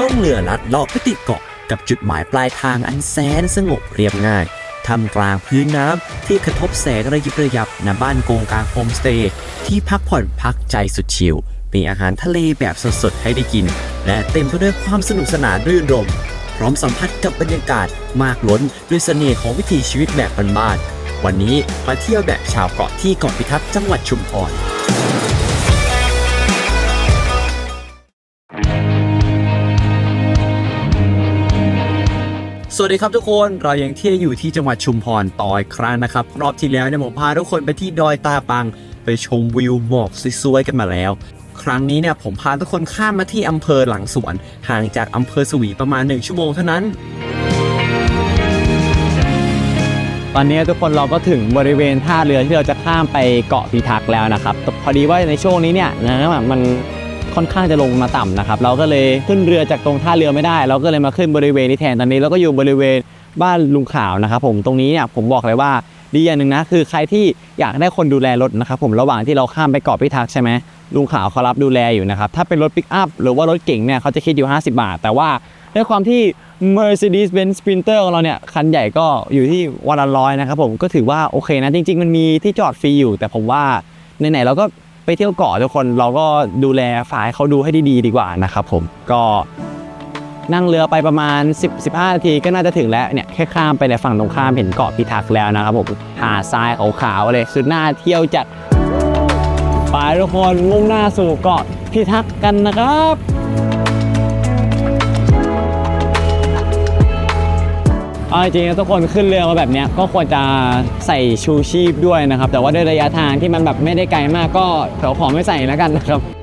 ล่องเรือลัดเลาะไปติดเกาะกับจุดหมายปลายทางอันแสนสงบเรียบง่ายทำกลางพื้นน้ำที่กระทบแสงระยิบระยับณบ้านโกงกลางโฮมสเตย์ที่พักผ่อนพักใจสุดชิลมีอาหารทะเลแบบสดๆให้ได้กิน และเต็มไปด้วยความสนุกสนานรื่นรมย์พร้อมสัมผัสกับบรรยากาศมากล้นด้วยเสน่ห์ของวิถีชีวิตแบบบ้านๆวันนี้มาเที่ยวแบบชาวเกาะที่เกาะพิทักษ์จังหวัดชุมพร สวัสดีครับทุกคนเรายังเที่ยวอยู่ที่จังหวัดชุมพรต่ออีกครั้งนะครับ รอบที่แล้วเนี่ยผมพาทุกคนไปที่ดอยตาปัง ไปชมวิวหมอกสวยๆกันมาแล้ว ครั้งนี้เนี่ยผมพาทุกคนข้ามมาที่อำเภอหลังสวนห่างจากอำเภอสวีประมาณ 1 ชั่วโมงเท่านั้น ตอนนี้ทุกคนเราก็ถึงบริเวณท่าเรือที่เราจะข้ามไปเกาะพีทักษ์แล้วนะครับแต่พอดีว่าในช่วงนี้เนี่ยนะมัน ค่อนข้างจะลงมาต่ำนะครับ เราก็เลยขึ้นเรือจากตรงท่าเรือไม่ได้ เราก็เลยมาขึ้นบริเวณนี้แทนตอนนี้เราก็อยู่บริเวณบ้านลุงขาวนะครับ ผมตรงนี้เนี่ยผมบอกเลยว่าดีอย่างหนึ่งนะคือใครที่อยากได้คนดูแลรถนะครับผมระหว่างที่เราข้ามไปเกาะพิทักษ์ใช่ไหมลุงขาวเขารับดูแลอยู่นะครับถ้าเป็นรถปิกอัพหรือว่ารถเก๋งเนี่ยเขาจะคิดอยู่ 50 บาท แต่ว่าด้วยความที่ Mercedes-Benz Sprinter ของเราเนี่ยคันใหญ่ก็อยู่ที่วันละร้อยนะครับผมก็ถือว่าโอเคนะจริง ๆ มันมีที่จอดฟรีอยู่ แต่ผมว่าไหนๆเราก็ ไปเที่ยวเกาะทุกคนเราก็ดูแลฝ่ายเขาดูให้ดีๆดีกว่านะครับผมก็นั่งเรือไปประมาณ 10-15นาทีก็น่าจะถึงแล้วเนี่ยแค่ข้ามไปในฝั่งตรงข้ามเห็นเกาะพิทักษ์แล้วนะครับผมหาดทรายขาวๆเลยสุดน่าเที่ยวจัดไปทุกคนมุ่งหน้าสู่เกาะพิทักษ์กันนะครับ เอาจริงๆนะทุกคนขึ้นเรือมาแบบเนี้ยก็ควรจะใส่ชูชีพด้วยนะครับ แต่ว่าด้วยระยะทางที่มันแบบไม่ได้ไกลมากก็ขอขอไม่ใส่แล้วกันนะครับ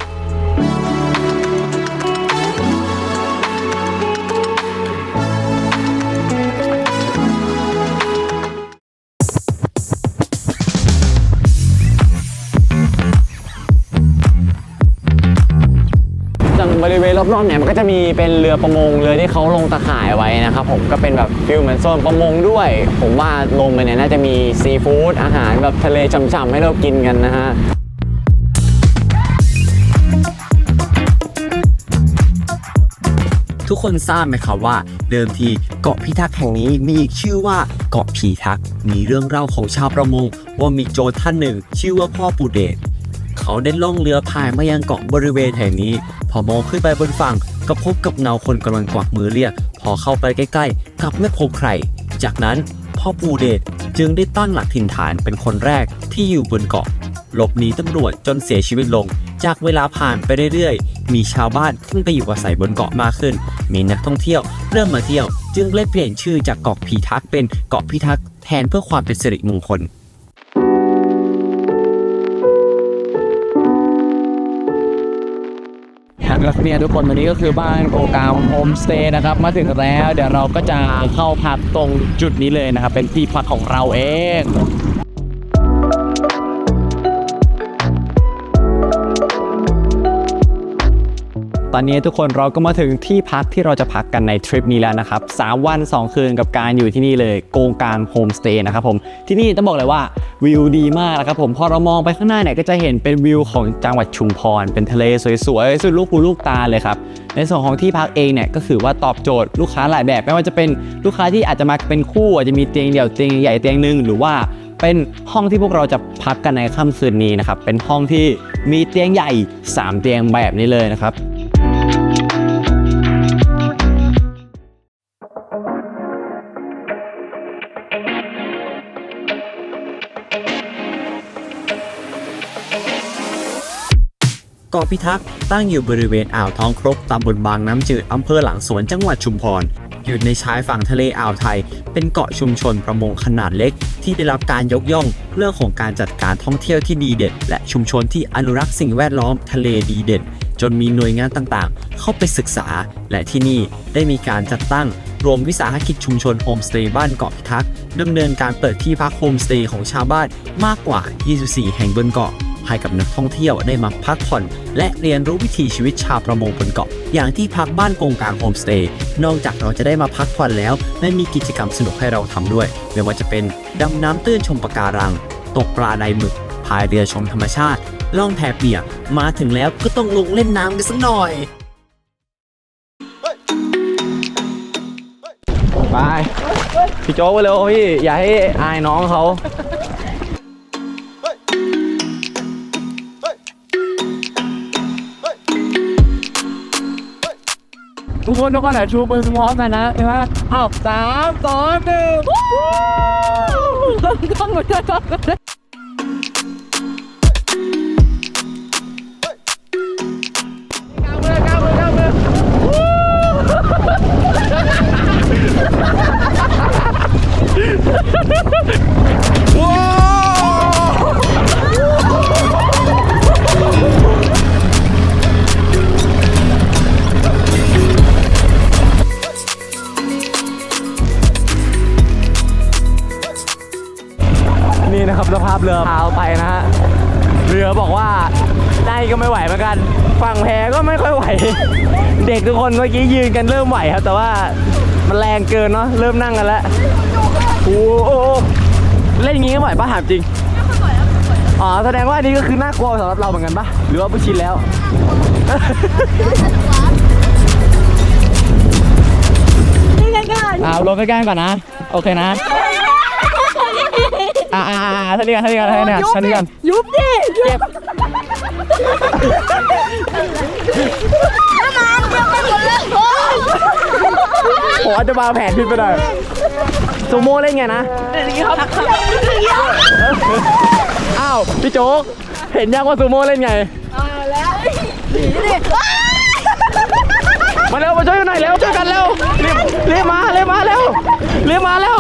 รอบๆเนี่ยมันก็จะมีเป็นเรือประมงเรือที่เขาลงตะข่ายไว้นะครับผมก็เป็นแบบฟิลเหมือนโซนประมงด้วย ผมว่าลงไปเนี่ยน่าจะมีซีฟู้ดอาหารแบบทะเลช่ำๆให้เรากินกันนะฮะทุกคนทราบไหมครับว่า เดิมทีเกาะพิทักษ์แห่งนี้มีชื่อว่าเกาะพีทักษ์มีเรื่องเล่าของชาวประมง ว่ามีโจรท่านหนึ่ง ชื่อว่าพ่อปูเดชเขาได้ล่องเรือพายมายังเกาะบริเวณแห่งนี้ พอมองขึ้นไปบนฝั่งก็พบกับเงาคนกำลังกวักมือเรียก พอเข้าไปใกล้ๆกลับไม่พบใคร จากนั้นพ่อปูเดชจึงได้ตั้งหลักถิ่นฐานเป็นคนแรกที่อยู่บนเกาะหลบหนีตำรวจจนเสียชีวิตลง จากเวลาผ่านไปเรื่อยๆ มีชาวบ้านขึ้นไปอยู่อาศัยบนเกาะมากขึ้น มีนักท่องเที่ยวเริ่มมาเที่ยว จึงเลยเปลี่ยนชื่อจากเกาะพีทักเป็นเกาะพิทักษ์แทนเพื่อความเป็นสิริมงคล แล้วเนี่ยทุกคนวันนี้ก็คือบ้านโกกาวโฮมสเตย์นะครับ มาถึงแล้วเดี๋ยวเราก็จะเข้าพักตรงจุดนี้เลยนะครับ เป็นที่พักของเราเองตอนนี้ทุกคนเราก็มาถึงที่พักที่เราจะพักกันในทริปนี้แล้วนะครับ 3 วัน 2 คืนกับการอยู่ที่นี่เลยโกงกางโฮมสเตย์นะครับผม ที่นี่ต้องบอกเลยว่า วิวดีมากนะครับผมพอเรามองไปข้างหน้าเนี่ยก็จะเห็นเป็นวิวของจังหวัดชุมพร เป็นทะเลสวยๆสุดลูกหูลูกตาเลยครับในส่วนของที่พักเองเนี่ยก็คือว่าตอบโจทย์ลูกค้าหลายแบบไม่ว่าจะเป็นลูกค้าที่อาจจะมาเป็นคู่อาจจะมีเตียงเดี่ยวเตียงใหญ่เตียงหนึ่งหรือว่าเป็นห้องที่พวกเราจะพักกันในค่ำคืนนี้นะครับเป็นห้องที่มีเตียงใหญ่ 3 เตียงแบบนี้เลยนะครับ เกาะพิทักษ์ตั้งอยู่บริเวณอ่าวท้องครกตำบลบางน้ำจืดอำเภอหลังสวนจังหวัดชุมพร อยู่ในชายฝั่งทะเลอ่าวไทย เป็นเกาะชุมชนประมงขนาดเล็ก ที่ได้รับการยกย่องเรื่องของการจัดการท่องเที่ยวที่ดีเด่นและชุมชนที่อนุรักษ์สิ่งแวดล้อมทะเลดีเด่น จนมีหน่วยงานต่างๆ เข้าไปศึกษา และที่นี่ได้มีการจัดตั้งรวมวิสาหกิจชุมชนโฮมสเตย์บ้านเกาะพิทักษ์ดำเนินการเปิดที่พักโฮมสเตย์ของชาวบ้านมากกว่า 24 แห่งบนเกาะ ให้กับนักท่องเที่ยวได้มาพักผ่อน และเรียนรู้วิถีชีวิตชาวประมงบนเกาะ อย่างที่พักบ้านกงกลางโฮมสเตย์นอกจากเราจะได้มาพักผ่อนแล้วได้มีกิจกรรมสนุกให้เราทำด้วย ไม่ว่าจะเป็นดำน้ำตื้นชมปะการัง ตกปลาในหมึกพายเรือชมธรรมชาติ ล่องแพเปียกมาถึงแล้วก็ต้องลงเล่นน้ำกันสักหน่อยไปพี่โจ๊กไปเร็วพี่อย่าให้อายน้องเขา ทุกคนทุกคนอะชูมือพร้อมกันนะเห็นไหมอ้าวสามสองหนึ่งต้องต้องหมดเลยก้าว เรือพาวไปนะฮะเรือบอกว่าได้ก็ไม่ไหวเหมือนกัน ฝั่งแพก็ไม่ค่อยไหว เด็กทุกคนเมื่อกี้ยืนกันเริ่มไหวครับ แต่ว่ามันแรงเกินเนาะเริ่มนั่งกันแล้วโอ้โหเล่นอย่างงี้ก็ไหวปะถามจริงอ๋อแสดงว่าอันนี้ก็คือน่ากลัวสำหรับเราเหมือนกันปะหรือว่าผู้ชินแล้วอ่าลงใกล้ๆก่อนนะ โอเคนะ อ่าอ่าอ่าท่านี้กันท่านี้กันท่านี้กันท่านี้กันยุบดิเจ็บผมอาจจะวางแผนผิดไปหน่อยซูโม่เล่นไงนะอ้าว พี่โจ๊ก เห็นยังว่าซูโม่เล่นไง มาเร็วมาช่วยกันหน่อยเร็วช่วยกันเร็วรีบรีบมาเรีบมาเร็วรีบมาเร็ว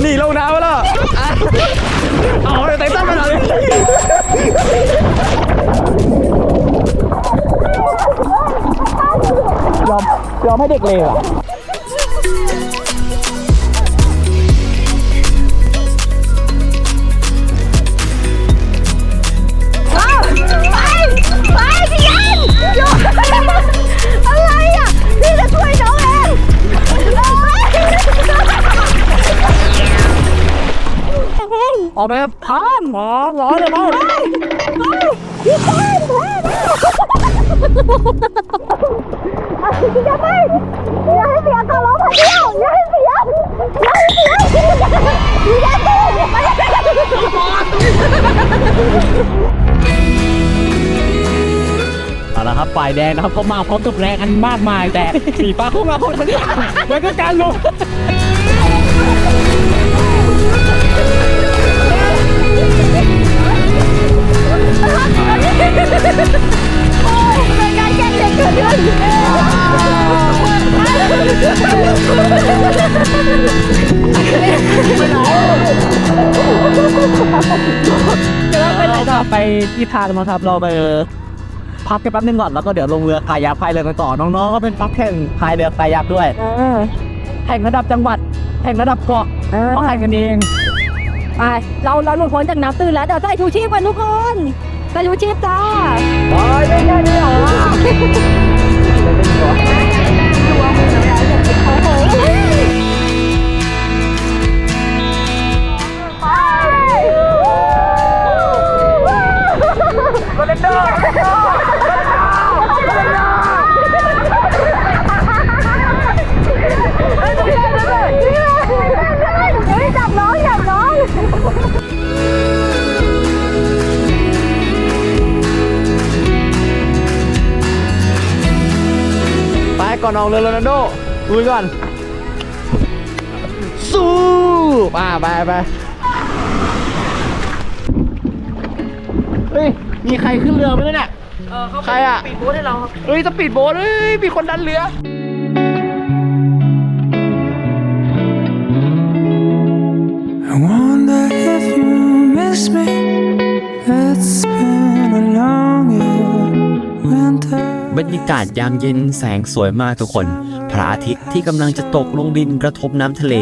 หนีลงน้ำไปแล้วเอาเลยไต่ตั้งไปหน่อยยอมยอมให้เด็กเลยอะไป เอ้ยออกไปครับพร้อมหมอร้อนเลยมั้งพี่ต้นอย่าไปอย่าให้เสียการร้องพะเดียวอย่าให้เสียอย่าให้เสียอย่าตู้อย่าเอาละครับฝ่ายแดงนะครับเขามาพร้อมกับแรงอันมากมายแต่สีฟ้าเข้ามาคนนี้เหมือนกับการลง เป็นการแก้เด็กเกิดขึ้นเดี๋ยวเราจะไปที่ทางนะครับเราไปพักกันแป๊บนึงก่อนแล้วก็เดี๋ยวลงเรือคายักพายเรือกันต่อน้องๆก็เป็นพักแข่งพายเรือคายักด้วยแข่งระดับจังหวัดแข่งระดับเกาะเขาแข่งกันเองไปเราเราหลุดพ้นจากน้ำตื้นแล้วเดี๋ยวใส่ชูชีพกันทุกคน ใส่ชูชีพจ้าไปไม่ได้ไม่หรอเฮ้ยจับน้องจับน้อง อนออกเรือโรนัลโดลุยก่อน สู้ป่าไปไปเฮ้ย มีใครขึ้นเรือไหมเนี่ยใครอะปีดโบ๊ทให้เราเฮ้ยสปีดโบ๊ทเฮ้ยมีคนดันเรือ รรยากาศยามเย็นแสงสวยมากทุกคน พระอาทิตย์ที่กำลังจะตกลงดินกระทบน้ำทะเล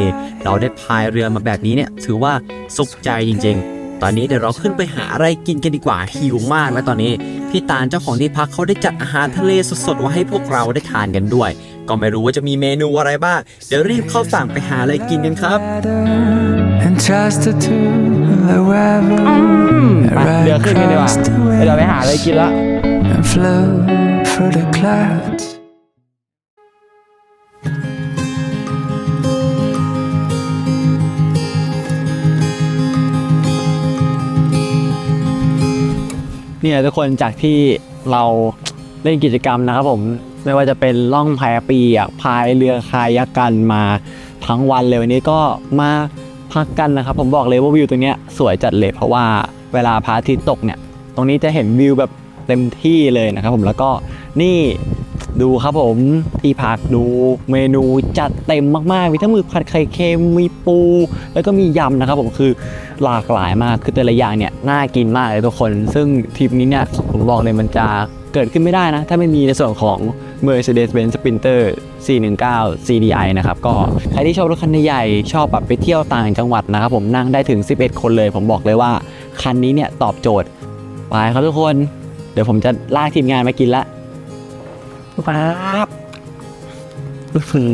เราได้พายเรือมาแบบนี้เนี่ย ถือว่าสุขใจจริง ๆ ตอนนี้เดี๋ยวเราขึ้นไปหาอะไรกินกันดีกว่าหิวมากแล้วตอนนี้ พี่ตาลเจ้าของที่พักเขาได้จัดอาหารทะเลสดๆไว้ให้พวกเราได้ทานกันด้วย ก็ไม่รู้ว่าจะมีเมนูอะไรบ้างเดี๋ยวรีบเข้าสั่งไปหาอะไรกินกันครับ And trust it to wherever ไปเรือขึ้นกันดีกว่าเดี๋ยวไปหาอะไรกินละ and float for the clouds. เนี่ย ทุกคนจากที่เราเล่นกิจกรรมนะครับผม ไม่ว่าจะเป็นล่องแพาปีอะพายเรือคายักกันมาทั้งวันเลยวันนี้ก็มาพักกันนะครับ ผมบอกเลยว่าวิวตรงเนี้ยสวยจัดเลยเพราะว่าเวลาพระอาทิตย์ตกเนี่ย ตรงนี้จะเห็นวิวแบบเต็มที่เลยนะครับผมแล้วก็ นี่ดูครับผมที่พักดูเมนูจัดเต็มมากๆ มีทั้งมือผัดไข่เค็มมีปู แล้วก็มียำนะครับผมคือหลากหลายมากคือแต่ละอย่างเนี่ยน่ากินมากเลยทุกคน ซึ่งทริปนี้เนี่ยผมบอกเลยมันจะเกิดขึ้นไม่ได้นะ ถ้าไม่มีในส่วนของ Mercedes-Benz Sprinter 419 CDI นะครับ ก็ใครที่ชอบรถคันใหญ่ชอบแบบไปเที่ยวต่างจังหวัดนะครับผมนั่งได้ถึง 11 คนเลย ผมบอกเลยว่า คันนี้เนี่ยตอบโจทย์ไปครับทุกคน เดี๋ยวผมจะลากทีมงานมากินละ ป๊าบอื้อหื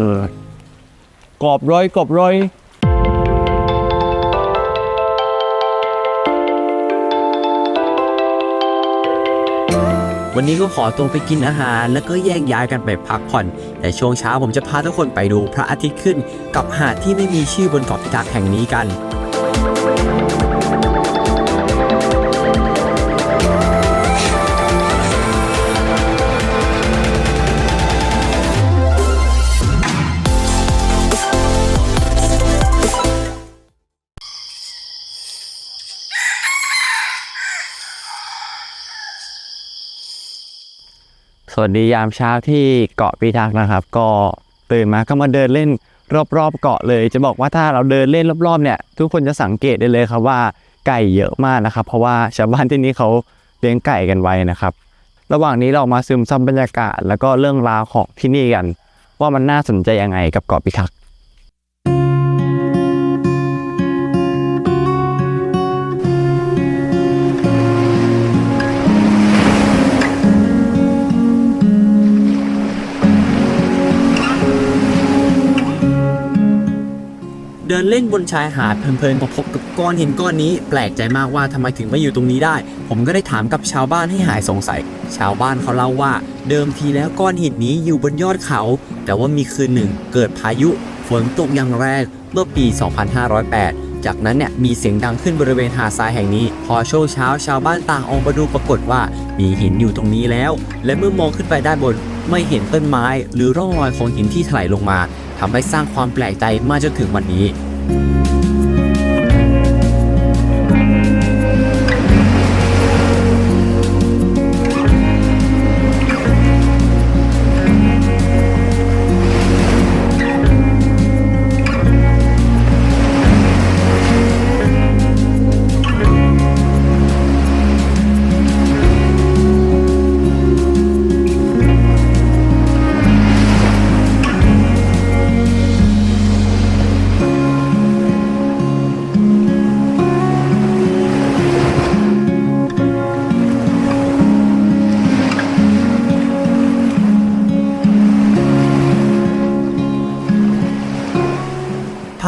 อกรอบร้อยกรอบร้อยวันนี้ก็ขอตัวไปกินอาหาร แล้วก็แยกย้ายกันไปพักผ่อน แต่ช่วงเช้าผมจะพาทุกคนไปดูพระอาทิตย์ขึ้น กับหาดที่ไม่มีชื่อบนเกาะพิทักษ์แห่งนี้กัน สวัสดียามเช้าที่เกาะปีทักษ์นะครับ ก็ตื่นมาก็มาเดินเล่นรอบๆเกาะเลย จะบอกว่าถ้าเราเดินเล่นรอบๆเนี่ย ทุกคนจะสังเกตได้เลยครับว่าไก่เยอะมากนะครับ เพราะว่าชาวบ้านที่นี่เขาเลี้ยงไก่กันไว้นะครับ ระหว่างนี้เรามาซึมซับบรรยากาศ แล้วก็เรื่องราวของที่นี่กัน ว่ามันน่าสนใจยังไงกับเกาะปีทักษ์ เดินเล่นบนชายหาดเพลินๆก็พบกับก้อนหินก้อนนี้ แปลกใจมากว่าทำไมถึงมาอยู่ตรงนี้ได้ ผมก็ได้ถามกับชาวบ้านให้หายสงสัย ชาวบ้านเขาเล่าว่า เดิมทีแล้วก้อนหินนี้อยู่บนยอดเขา แต่ว่ามีคืนหนึ่งเกิดพายุฝนตกอย่างแรงเมื่อปี 2508 จากนั้นเนี่ยมีเสียงดังขึ้นบริเวณหาดทรายแห่งนี้ พอช่วงเช้าชาวบ้านต่างออกมาดูปรากฏว่า มีหินอยู่ตรงนี้แล้ว และเมื่อมองขึ้นไปด้านบน ไม่เห็นต้นไม้หรือร่องรอยของหินที่ถลายลงมาทำให้สร้างความแปลกใจมาจนถึงวันนี้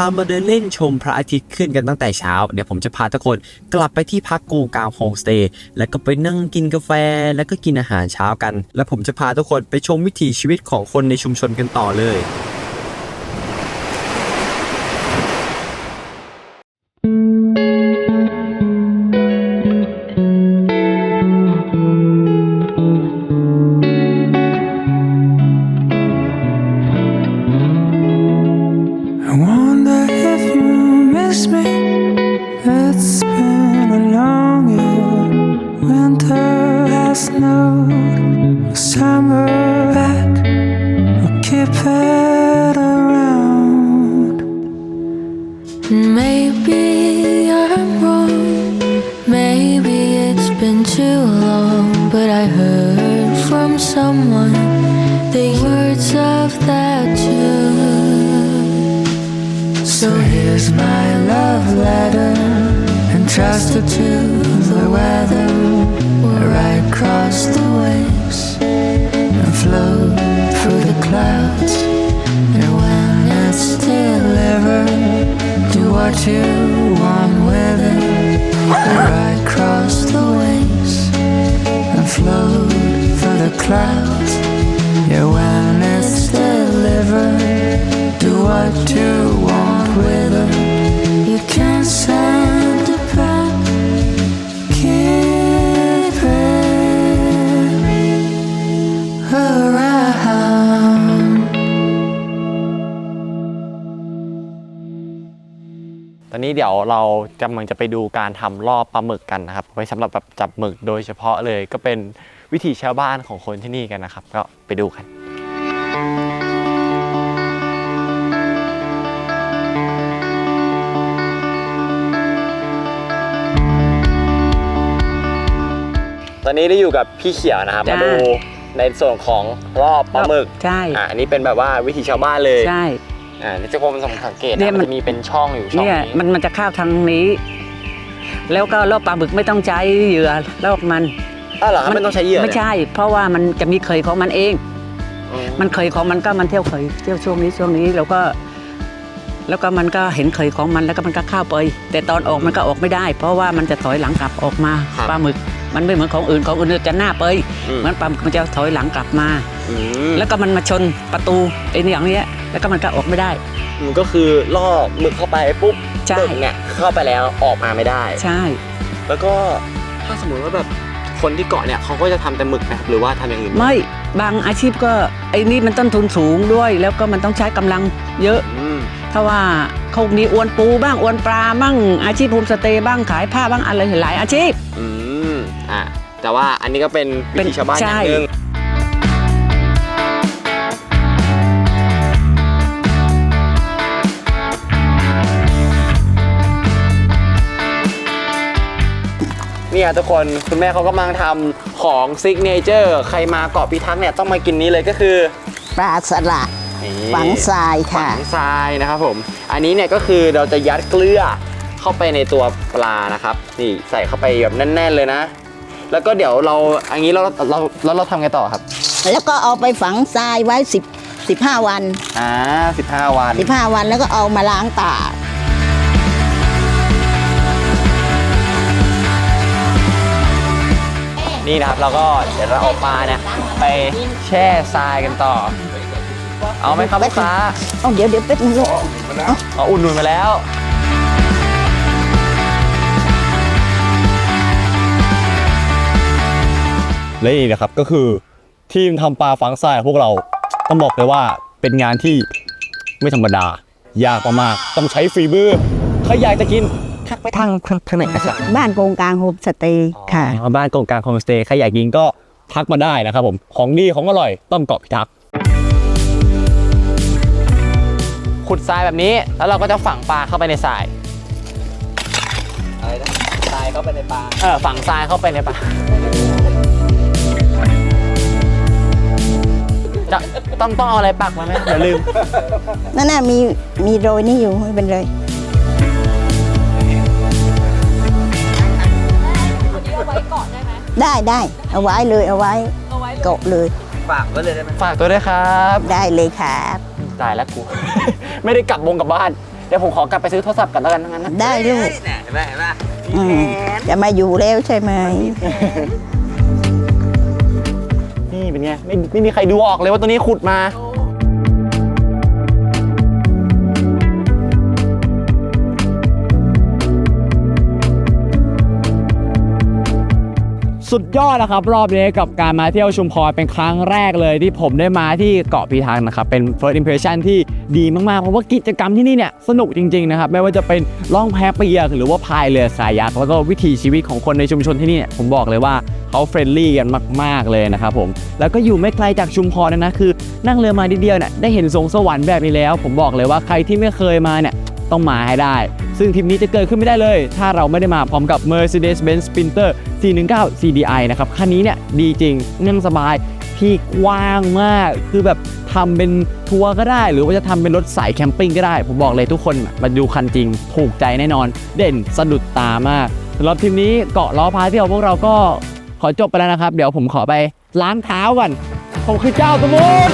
ามาเดินเล่นชมพระอาทิตย์ขึ้นกันตั้งแต่เช้า เดี๋ยวผมจะพาทุกคนกลับไปที่พักกูกาวโฮมสเตย์แล้วก็ไปนั่งกินกาแฟแล้วก็กินอาหารเช้ากัน แล้วผมจะพาทุกคนไปชมวิถีชีวิตของคนในชุมชนกันต่อเลย here's my love letter, entrusted to the weather. Where I cross the waves and float through the clouds. and when it's delivered, Do what you want with it. where I cross the waves and float through the clouds. Yeah, when it's delivered, do what you want ตอนนี้เดี๋ยวเรากำลังจะไปดูการทำรอบปลาหมึกกันนะครับ ไว้สำหรับแบบจับหมึกโดยเฉพาะเลยก็เป็นวิธีชาวบ้านของคนที่นี่กันนะครับ ก็ไปดูกัน อนนี้ได้อยู่กับพี่เขียวนะครับ จ้ามมาดูในส่วนของรอบปลาหมึกใช่ อ่าอันนี้เป็นแบบว่าวิถีชาวบ้านเลยใช่ อ่านี่จะผมสังเกตเนี่นะยมันมันจะมีเป็นช่องอยู่ช่องเนี่ยนี้มันมันจะเข้าทางนี้ แล้วก็รอบปลาบึกไม่ต้องใช้เหยื่อลอกมันอ้าวเหรอครับไม่ต้องใช้เหยื่อไม่ใช่ เพราะว่ามันจะมีเคยของมันเอง อืมมันเคยของมันก็มันเที่ยวเคยเที่ยวช่วงนี้ช่วงนี้แล้วก็ แล้วก็มันก็เห็นเคยของมันแล้วก็มันก็เข้าไป แต่ตอนออกมันก็ออกไม่ได้ เพราะว่ามันจะถอยหลังกลับออกมาปลาหมึก มันไม่เหมือนของอื่นของอื่นจะหน้าเปยอืมมันปลาหมึกมันจะถอยหลังกลับมาอืมแล้วก็มันมาชนประตูไอ้นี่อย่างเนี้ยแล้วก็มันก็ออกไม่ได้มันก็คือล่อหมึกเข้าไปปุ๊บใช่หมึกเนี่ยเข้าไปแล้วออกมาไม่ได้ ใช่ แล้วก็ถ้าสมมติว่าแบบคนที่เกาะเนี่ยเขาก็จะทำแต่หมึกนะครับหรือว่าทำอย่างอื่นหไม่บางอาชีพก็ไอ้นี่มันต้นทุนสูงด้วย แล้วก็มันต้องใช้กำลังเยอะอืมถ้าว่าเขามีอวนปูบ้างอวนปลาบ้างอาชีพโฮมสเตย์บ้างขายผ้าบ้างอะไรหลายอาชีพ อืมอะแต่ว่าอันนี้ก็เป็นวิถีชาวบ้านอใช่ย่างหนึ่งเนี่ยทุกคนคุณแม่เขากำลังทำของซิกเนเจอร์ใครมาเกาะพิทักษ์เนี่ยต้องมากินนี้เลยก็คือปลาสลัดนี่ฝังทรายค่ะฝังทรายนะครับผม อันนี้เนี่ยก็คือเราจะยัดเกลือ เข้าไปในตัวปลานะครับ นี่ใส่เข้าไปแบบแน่น ๆ เลยนะ แล้วก็เดี๋ยวเราอันนี้เราเราเราเราทำไงต่อครับ แล้วก็เอาไปฝังทรายไว้10 15 วัน อ่า15วัน 15 วันแล้วก็เอามาล้างตากนี่นะครับ เราก็เดี๋ยวเราเอาปลาเนี่ยไปแช่ทรายกันต่อ เอาไหมครับลูกค้า เอาเดี๋ยวเดี๋ยวแป๊บนึงลูก เอาอุ่นนุ่นมาแล้ว และนี่นะครับก็คือทีมทำปลาฝังทรายของพวกเราต้องบอกเลยว่าเป็นงานที่ไม่ธรรมดา ยากมากๆต้องใช้ฝีมือใครอยากจะกินทักไปทางทางไหนนะครับบ้านโกงกลางโฮมสเตย์ค่ะอ๋อบ้านกงกลางโฮมสเตย์ใครอยากกินก็ทักมาได้นะครับผมของดีของอร่อยต้มเกาะพิทักษ์ขุดทรายแบบนี้แล้วเราก็จะฝังปลาเข้าไปในทรายอะไรนะทรายเข้าไปในปลาเออฝังทรายเข้าไปในปลา จะต้องต้องเอาอะไรปักมาไหมเดี๋ยวลืม นั่นน่ะมีมีโรยนี่อยู่ไม่เป็นไรได้ได้เอาไว้เลยเอาไว้เกาะเลยฝากไว้เลยได้ไหมฝากตัวด้วยครับได้เลยครับ ตายแล้วกู ไม่ได้กลับวงกลับบ้าน เดี๋ยวผมขอกลับไปซื้อโทรศัพท์กันแล้วกันทั้งนั้นนะ ได้ลูกเห็นไหมเห็นไหมอืมจะมาอยู่แล้วใช่ไหมนี่ เป็นไงไม่ไม่มีใครดูออกเลยว่าตัวนี้ขุดมา สุดยอดนะครับ รอบนี้กับการมาเที่ยวชุมพรเป็นครั้งแรกเลยที่ผมได้มาที่เกาะพีทังนะครับ เป็น first impression ที่ดีมากๆ เพราะว่ากิจกรรมที่นี่เนี่ยสนุกจริงๆนะครับ ไม่ว่าจะเป็นล่องแพเปียกหรือว่าพายเรือสายยักแล้วก็วิถีชีวิตของคนในชุมชนที่นี่เนี่ยผมบอกเลยว่าเขาเฟรนลี่กันมาก ๆเลยนะครับผมแล้วก็อยู่ไม่ไกลจากชุมพรนะนะคือ นั่งเรือมานิดเดียวเนี่ยได้เห็นสงสวรรค์แบบนี้แล้ว ผมบอกเลยว่าใครที่ไม่เคยมาเนี่ย ต้องมาให้ได้ ซึ่งทริปนี้จะเกิดขึ้นไม่ได้เลย ถ้าเราไม่ได้มาพร้อมกับ Mercedes-Benz Sprinter 419 CDI นะครับคันนี้เนี่ยดีจริงนั่งสบายที่กว้างมากคือแบบทำเป็นทัวร์ก็ได้ หรือว่าจะทำเป็นรถสายแคมปิ้งก็ได้ ผมบอกเลยทุกคนมาดูคันจริง ถูกใจแน่นอน เด่นสะดุดตามากสำหรับทริปนี้เกาะล้อพาเที่ยวพวกเราก็ขอจบไปแล้วนะครับ เดี๋ยวผมขอไปล้างเท้าก่อนผมคือเจ้าสมุทร